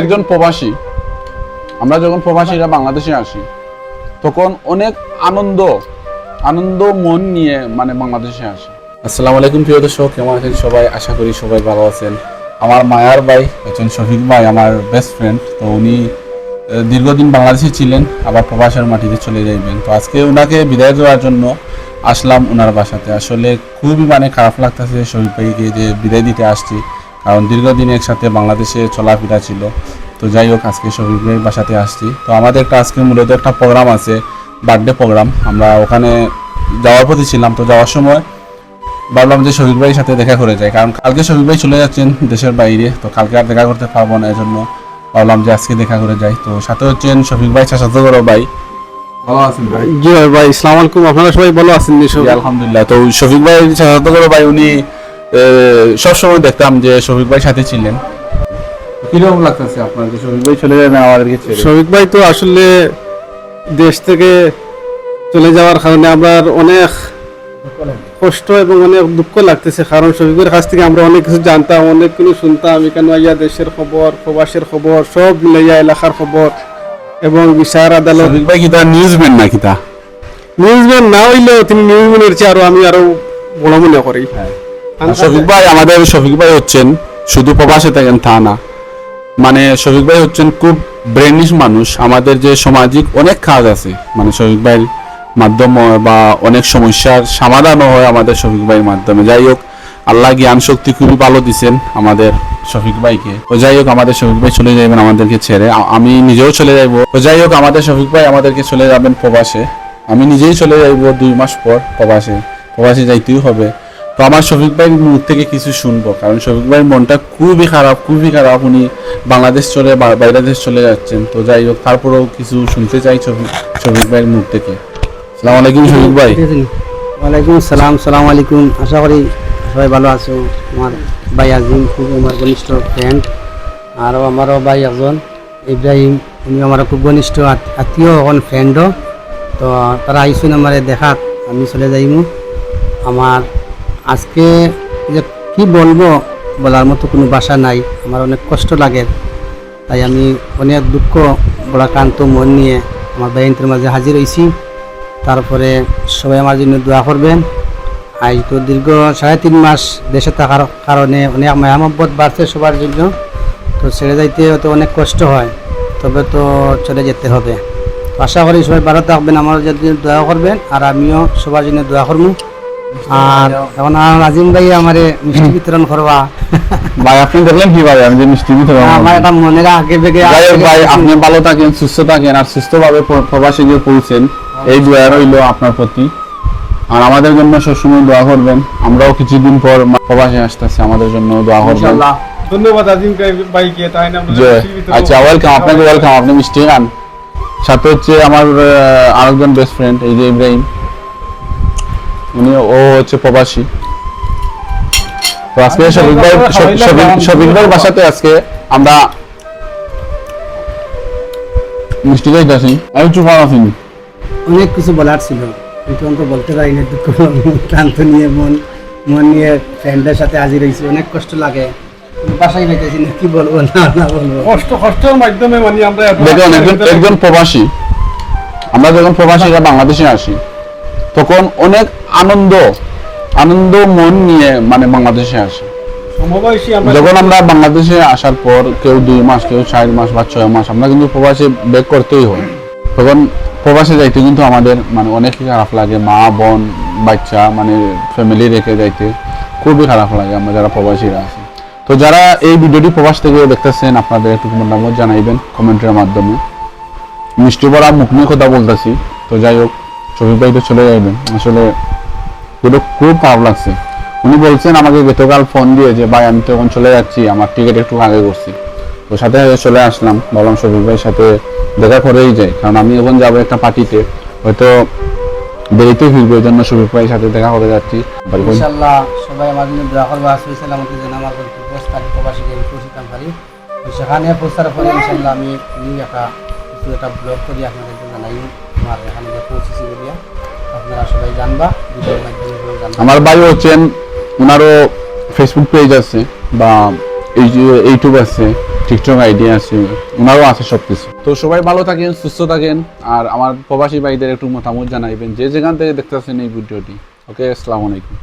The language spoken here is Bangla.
একজন প্রবাসী। আমরা যখন প্রবাসীরা বাংলাদেশে আসি, তখন অনেক আনন্দ আনন্দ মন নিয়ে মানে বাংলাদেশে আসি। আসসালামু আলাইকুম প্রিয় দর্শক, কেমন আছেন সবাই? আশা করি সবাই ভালো আছেন। আমার মায়ার ভাই, একজন শফিক ভাই, আমার বেস্ট ফ্রেন্ড তো উনি দীর্ঘদিন বাংলাদেশে ছিলেন, আবার প্রবাসের মাটিতে চলে যাইবেন। তো আজকে ওনাকে বিদায় দেওয়ার জন্য আসলাম ওনার বাসাতে। আসলে খুবই মানে খারাপ লাগতেছে শফিক ভাইকে যে বিদায় দিতে আসছি। কারণ দীর্ঘদিন একসাথে বাংলাদেশে চলাফেরা ছিল। তো যাই হোক আজকে শফিক ভাইয়ের বাসাতে আসছি। তো আমাদের একটা আজকে মূলত একটা প্রোগ্রাম আছে বার্থডে প্রোগ্রাম আমরা ওখানে যাওয়ার প্রতি ছিলাম। তো যাওয়ার সময় ভাবলাম যে শফিক ভাইয়ের সাথে দেখা করে যাই। কারণ কালকে শফিক ভাই চলে যাচ্ছেন দেশের বাইরে। তো কালকে আর দেখা করতে পারব না এজন্য ভাবলাম যে আজকে দেখা করে যাই। তো সাথে হচ্ছেন শফিক ভাই চাচাতো বড় ভাই। ভালো আছেন ভাই? জি ভাই ইসলাম আলাইকুম। আপনারা সবাই ভালো আছেন আলহামদুলিল্লাহ। তো শফিক ভাই চাচাতো বড় ভাই উনি সব সময় দেখতাম যে শফিক ভাই সাথে ছিলেন। কীরকম লাগতেছে আপনার যে শফিক ভাই চলে যাবেন আমাদেরকে শফিক ভাই তো আসলে দেশ থেকে চলে যাওয়ার কারণে আমরা অনেক কষ্ট এবং অনেক দুঃখ লাগতেছে। কারণ শফিকের কাছ থেকে আমরা অনেক কিছু জানতাম অনেক কিছু শুনতাম। এখানে আইয়া দেশের খবর প্রবাসের খবর সব মিলাইয়া এলাকার খবর এবং বিচার আদালত। শফিক ভাই কিতা নিউজম্যান না কিতা নিউজম্যান না হইলেও তিনি নিউজম্যানের চেয়ে আরও আমি আরও বড় মনে করি। আর শফিক ভাই, আমাদের শফিক ভাই হচ্ছেন শুধু প্রবাসে থাকেন, তা না। মানে শফিক ভাই হচ্ছেন খুব ব্রেনিশ মানুষ। আমাদের যে সামাজিক অনেক কাজ আছে মানে শফিক ভাইয়ের মাধ্যমে বা অনেক সমস্যার সমাধানও হয় আমাদের শফিক ভাইয়ের মাধ্যমে। যাই হোক, আল্লাহ জ্ঞান শক্তি খুবই ভালো দিছেন আমাদের শফিক ভাইকে। ও যাই হোক, আমাদের শফিক ভাই চলে যাবেন আমাদেরকে ছেড়ে। আমি নিজেও চলে যাইবো। ও যাই হোক, আমাদের শফিক ভাই আমাদেরকে চলে যাবেন প্রবাসে। আমি নিজেই চলে যাইবো দুই মাস পর প্রবাসে। প্রবাসে যাইতেই হবে। তো আমার শফিক ভাইয়ের মুখ থেকে কিছু শুনব, কারণ শফিক ভাইয়ের মনটা খুবই খারাপ খুবই খারাপ। উনি বাংলাদেশ চলে বাইরে দেশ চলে যাচ্ছেন। তো যাই হোক, তারপরেও কিছু শুনতে চাই শফিক শফিক ভাইয়ের মুখ থেকে। সালাম আলাইকুম শফিক ভাই। ওয়ালাইকুম সালাম সালাম আলাইকুম। আশা করি সবাই ভালো আছো। আমার ভাই আজিম, খুব আমার ঘনিষ্ঠ ফ্রেন্ড আরও আমারও ভাই একজন, ইব্রাহিম। উনি আমার খুব ঘনিষ্ঠ আত- আত্মীয় এখন ফ্রেন্ডও তো তারা আইসুন আমার দেখাত আমি চলে যাইমু। আমার আজকে যে কি বলব বলার মতো কোনো ভাষা নাই, আমার অনেক কষ্ট লাগে। তাই আমি অনেক দুঃখ বড়াক্রান্ত মন নিয়ে আমার ভাইয়ের মাঝে হাজির হয়েছি। তারপরে সবাই আমার জন্য দোয়া করবেন। আজ তো দীর্ঘ সাড়ে তিন মাস দেশে থাকার কারণে অনেক মায়া মহব্বত বাড়ছে সবার জন্য। তো ছেড়ে যাইতে হয়তো অনেক কষ্ট হয়, তবে তো চলে যেতে হবে। আশা করি সবাই ভালো থাকবেন, আমার জন্য দোয়া করবেন, আর আমিও সবার জন্য দোয়া করব। আর এখন নাজিম ভাই আমারে মিষ্টি বিতরণ করবা। ভাই আপনি দেখলেন কি ভাই? আমি যে মিষ্টি দিতে আমার এটা মনের আগে বেগে ভাই আপনি ভালো থাকেন সুস্থ থাকেন আর সুস্থভাবে প্র- প্রবাসে গিয়ে পৌঁছেন। এই দোয়া রইল আপনার প্রতি। আর আমাদের জন্য সবসময় দোয়া করবেন। আমরাও কিছুদিন পর প্রবাসে আসতেছি আমাদের জন্য দোয়া করবেন। ধন্যবাদ আজিম ভাইকে তাই না? আচ্ছা ওয়েলকাম আপনাকে ওয়েলকাম আপনি মিষ্টি খান। সাথে হচ্ছে আমার আরেকজন বেস্ট ফ্রেন্ড এই যে ইব্রাহিম উনি ও হচ্ছে প্রবাসী। তো আজকে বাসাতে আজকে আমরা মিষ্টি আমি চুপা আছি অনেক কিছু বলার ছিল। কিন্তু আমি তো বলতে পারি না দুঃখ ক্লান্ত নিয়ে মন মন নিয়ে ফ্রেন্ডের সাথে হাজির হয়েছি। অনেক কষ্ট লাগে। বাসায় না কি বলব না না বলব। কষ্ট কষ্টের মাধ্যমে মানে আমরা দেখুন একজন একজন প্রবাসী। আমরা যখন প্রবাসীরা বাংলাদেশে আসি। তখন অনেক আনন্দ আনন্দ মন নিয়ে মানে বাংলাদেশে আসি। যখন আমরা বাংলাদেশে আসার পর কেউ দুই মাস কেউ চার মাস বা ছয় মাস আমরা কিন্তু প্রবাসে ব্যাক করতেই হয়। তখন প্রবাসে যাইতে কিন্তু আমাদের মানে অনেক খারাপ লাগে মা বোন বাচ্চা মানে ফ্যামিলি রেখে যাইতে খুবই খারাপ লাগে আমরা যারা প্রবাসীরা আছি। তো যারা এই ভিডিওটি প্রবাস থেকে দেখতেছেন আপনাদের একটু মতামত জানাইবেন কমেন্টের মাধ্যমে। মিষ্টি বড়া মুখ নিয়ে কথা বলতেছি। তো যাই হোক শফিক ভাই তো চলে যাইবেন। আসলে এটা খুব খারাপ লাগছে। উনি বলছেন, আমাকে গতকাল ফোন দিয়ে যে, ভাই, আমি তো এখন চলে যাচ্ছি, আমার টিকিট একটু আগে করছি। তো সাথে চলে আসলাম। বললাম শফিক ভাইয়ের সাথে দেখা করেই যাই, কারণ আমি এখন যাব একটা পার্টিতে হয়তো দেরিতে ফিরবো, এই জন্য শফিক ভাইয়ের সাথে দেখা করে যাচ্ছি। ইনশাআল্লাহ, সবাই আমার জন্য দোয়া করবে আসবে সালামতি সেখানে পৌঁছার পরে ইনশাআল্লাহ আমি নিউ একটা কিছু একটা ব্লগ করি, আপনাদেরকে জানাই। আমার এখানে পৌঁছেছি বলিয়া আপনারা সবাই জানবা। আমার ভাই হচ্ছেন ওনারও ফেসবুক পেজ আছে বা ইউটিউব আছে টিকটক আইডি আছে ওনারও আছে সব কিছু তো সবাই ভালো থাকেন, সুস্থ থাকেন, আর আমার প্রবাসী ভাইদের একটু মতামত জানাইবেন, যে যেখান থেকে দেখতেছেন এই ভিডিওটি। ওকে আসসালামু আলাইকুম।